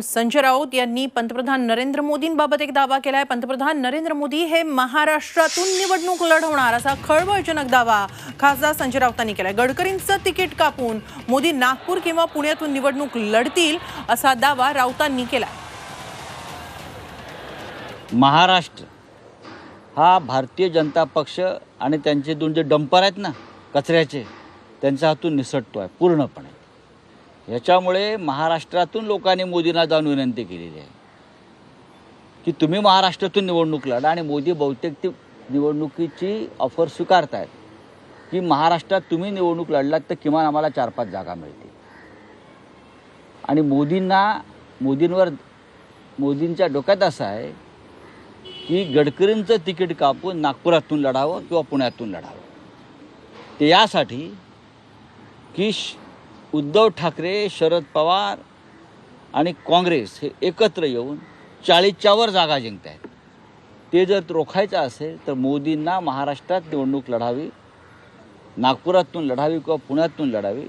संजय राऊत यांनी पंतप्रधान नरेंद्र मोदींबाबत एक दावा केलाय. पंतप्रधान नरेंद्र मोदी हे महाराष्ट्रातून निवडणूक लढवणार असा खळबळजनक दावा खासदार संजय राऊतांनी केलाय. गडकरींचं तिकीट कापून मोदी नागपूर किंवा पुण्यातून निवडणूक लढतील असा दावा राऊतांनी केलाय. महाराष्ट्र हा भारतीय जनता पक्ष आणि त्यांचे दोन जे डंपर आहेत ना कचऱ्याचे त्यांच्या हातून निसटतो आहे पूर्णपणे. याच्यामुळे महाराष्ट्रातून लोकांनी मोदींना जाऊन विनंती केलेली आहे. की तुम्ही महाराष्ट्रातून निवडणूक लढा आणि मोदी बहुतेक ती निवडणुकीची ऑफर स्वीकारत आहेत की महाराष्ट्रात तुम्ही निवडणूक लढलात तर किमान आम्हाला चार पाच जागा मिळतील. आणि मोदींना मोदींवर मोदींच्या डोक्यात असं आहे की गडकरींचं तिकीट कापून नागपुरातून लढावं किंवा पुण्यातून लढावं. ते यासाठी की उद्धव ठाकरे शरद पवार आणि काँग्रेस हे एकत्र येऊन चाळीसच्यावर जागा जिंकत आहेत ते जर रोखायचं असेल तर मोदींना महाराष्ट्रात निवडणूक लढावी नागपुरातून लढावी किंवा पुण्यातून लढावी